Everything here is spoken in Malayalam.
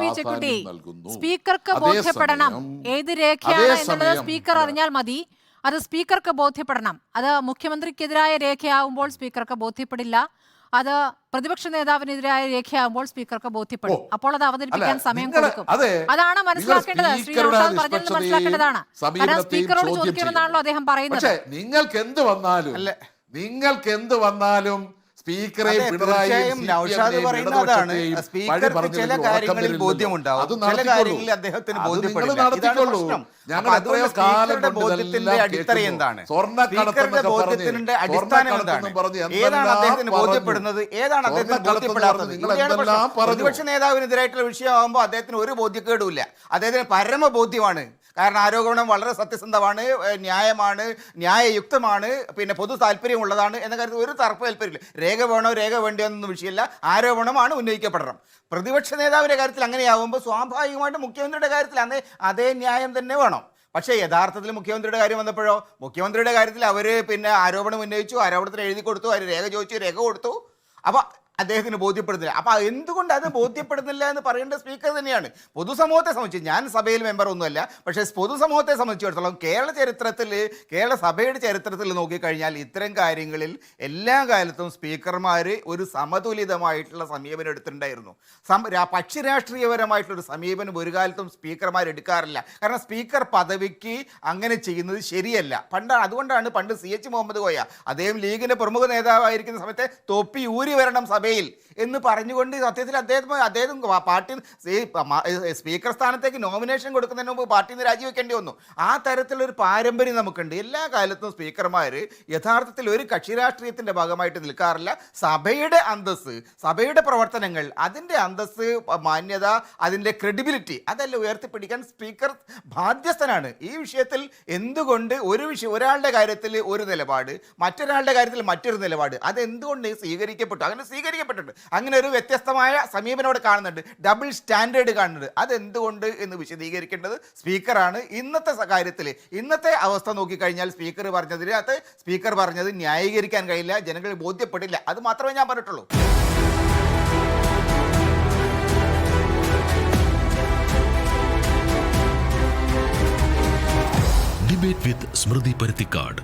പി ചെക്കുട്ടി സ്പീക്കർക്ക് ബോധ്യപ്പെടണം. ഏത് രേഖയാണ് എന്നുള്ളത് സ്പീക്കർ അറിഞ്ഞാൽ മതി. അത് സ്പീക്കർക്ക് ബോധ്യപ്പെടണം. അത് മുഖ്യമന്ത്രിക്കെതിരായ രേഖയാവുമ്പോൾ സ്പീക്കർക്ക് ബോധ്യപ്പെടില്ല. അത് പ്രതിപക്ഷ നേതാവിനെതിരായ രേഖയാവുമ്പോൾ സ്പീക്കർക്ക് ബോധ്യപ്പെടും. അപ്പോൾ അത് അവതരിപ്പിക്കാൻ സമയം കൊടുക്കും. അതാണ് മനസ്സിലാക്കേണ്ടത്. ശ്രീ പറഞ്ഞത് മനസ്സിലാക്കേണ്ടതാണ്. കാരണം സ്പീക്കറോട് ചോദ്യം ചോദിക്കണമെന്നാണല്ലോ. അദ്ദേഹം പറയുന്നത്. നിങ്ങൾക്ക് എന്ത് വന്നാലും അല്ല. നിങ്ങൾക്ക് എന്ത് വന്നാലും സ്പീക്കറെ പിണറായി സ്പീക്കർക്ക് ചില കാര്യങ്ങളിൽ ബോധ്യമുണ്ടാവും ചില കാര്യങ്ങളിൽ അദ്ദേഹത്തിന് ബോധ്യപ്പെടില്ല. ബോധ്യത്തിന്റെ അടിത്തറ എന്താണ്? സ്പീക്കറുടെ ബോധ്യത്തിന്റെ അടിസ്ഥാനം എന്താണ്? ഏതാണ് അദ്ദേഹത്തിന് ബോധ്യപ്പെടുന്നത്? ഏതാണ് അദ്ദേഹത്തിന് ബോധ്യപ്പെടാത്തത്? പ്രതിപക്ഷ നേതാവിനെതിരായിട്ടുള്ള വിഷയമാകുമ്പോൾ അദ്ദേഹത്തിന് ഒരു ബോധ്യക്കേടുമില്ല. അദ്ദേഹത്തിന് പരമബോധ്യമാണ്. കാരണം ആരോപണം വളരെ സത്യസന്ധമാണ് ന്യായമാണ് ന്യായയുക്തമാണ് പിന്നെ പൊതു താല്പര്യമുള്ളതാണ് എന്ന കാര്യത്തിൽ ഒരു തർക്കം താല്പര്യമില്ല രേഖ വേണോ രേഖ വേണ്ടോ എന്നൊന്നും വിഷയമില്ല. ആരോപണമാണ് ഉന്നയിക്കപ്പെടണം. പ്രതിപക്ഷ നേതാവിന്റെ കാര്യത്തിൽ അങ്ങനെയാവുമ്പോൾ സ്വാഭാവികമായിട്ട് മുഖ്യമന്ത്രിയുടെ കാര്യത്തിൽ അന്നേ അതേ ന്യായം തന്നെ വേണം. പക്ഷേ യഥാർത്ഥത്തിൽ മുഖ്യമന്ത്രിയുടെ കാര്യം വന്നപ്പോഴോ? മുഖ്യമന്ത്രിയുടെ കാര്യത്തിൽ അവർ പിന്നെ ആരോപണം ഉന്നയിച്ചു ആരോപണത്തിന് എഴുതി കൊടുത്തു അവർ രേഖ ചോദിച്ചു രേഖ കൊടുത്തു. അപ്പൊ അദ്ദേഹത്തിന് ബോധ്യപ്പെടുന്നില്ല. അപ്പൊ എന്തുകൊണ്ട് അത് ബോധ്യപ്പെടുന്നില്ല എന്ന് പറയേണ്ട സ്പീക്കർ തന്നെയാണ്. പൊതുസമൂഹത്തെ സംബന്ധിച്ച് ഞാൻ സഭയിൽ മെമ്പർ ഒന്നുമല്ല. പക്ഷേ പൊതുസമൂഹത്തെ സംബന്ധിച്ചിടത്തോളം കേരള ചരിത്രത്തിൽ കേരള സഭയുടെ ചരിത്രത്തിൽ നോക്കിക്കഴിഞ്ഞാൽ ഇത്തരം കാര്യങ്ങളിൽ എല്ലാ കാലത്തും സ്പീക്കർമാർ ഒരു സമതുലിതമായിട്ടുള്ള സമീപനം എടുത്തിട്ടുണ്ടായിരുന്നു. പക്ഷി രാഷ്ട്രീയപരമായിട്ടുള്ള ഒരു സമീപനം ഒരു കാലത്തും സ്പീക്കർമാർ എടുക്കാറില്ല. കാരണം സ്പീക്കർ പദവിക്ക് അങ്ങനെ ചെയ്യുന്നത് ശരിയല്ല. പണ്ട് അതുകൊണ്ടാണ് പണ്ട് സി എച്ച് മുഹമ്മദ് കോയ അദ്ദേഹം ലീഗിന്റെ പ്രമുഖ നേതാവായിരിക്കുന്ന സമയത്തെ തൊപ്പി ഊരി വരണം സഭയിൽ എന്ന് പറഞ്ഞുകൊണ്ട് സത്യത്തിൽ അദ്ദേഹം അദ്ദേഹം പാർട്ടി സ്പീക്കർ സ്ഥാനത്തേക്ക് നോമിനേഷൻ കൊടുക്കുന്നതിന് മുമ്പ് പാർട്ടിയിൽ നിന്ന് രാജിവെക്കേണ്ടി വന്നു. ആ തരത്തിലുള്ള ഒരു പാരമ്പര്യം നമുക്കുണ്ട്. എല്ലാ കാലത്തും സ്പീക്കർമാർ യഥാർത്ഥത്തിൽ ഒരു കക്ഷി രാഷ്ട്രീയത്തിന്റെ ഭാഗമായിട്ട് നിൽക്കാറില്ല. സഭയുടെ അന്തസ് സഭയുടെ പ്രവർത്തനങ്ങൾ അതിന്റെ അന്തസ് മാന്യത അതിന്റെ ക്രെഡിബിലിറ്റി അതെല്ലാം ഉയർത്തിപ്പിടിക്കാൻ സ്പീക്കർ ബാധ്യസ്ഥനാണ്. ഈ വിഷയത്തിൽ എന്തുകൊണ്ട് ഒരു വിഷയം ഒരാളുടെ കാര്യത്തിൽ ഒരു നിലപാട് മറ്റൊരാളുടെ കാര്യത്തിൽ മറ്റൊരു നിലപാട് അതെന്തുകൊണ്ട് സ്വീകരിക്കപ്പെട്ടു? അങ്ങനെ സ്വീകരിക്കപ്പെട്ടിട്ടുണ്ട് അങ്ങനെ ഒരു വ്യത്യസ്തമായ സമീപനോട് കാണുന്നുണ്ട്. ഡബിൾ സ്റ്റാൻഡേർഡ് കാണുന്നുണ്ട്. അതെന്തുകൊണ്ട് എന്ന് വിശദീകരിക്കേണ്ടത് സ്പീക്കറാണ്. ഇന്നത്തെ കാര്യത്തിൽ ഇന്നത്തെ അവസ്ഥ നോക്കിക്കഴിഞ്ഞാൽ സ്പീക്കർ പറഞ്ഞതിനകത്ത് സ്പീക്കർ പറഞ്ഞത് ന്യായീകരിക്കാൻ കഴിയില്ല ജനങ്ങൾ ബോധ്യപ്പെട്ടില്ല അത് മാത്രമേ ഞാൻ പറഞ്ഞിട്ടുള്ളൂ. ഡിബേറ്റ് വിത്ത് സ്മൃതി പരുത്തിക്കാട്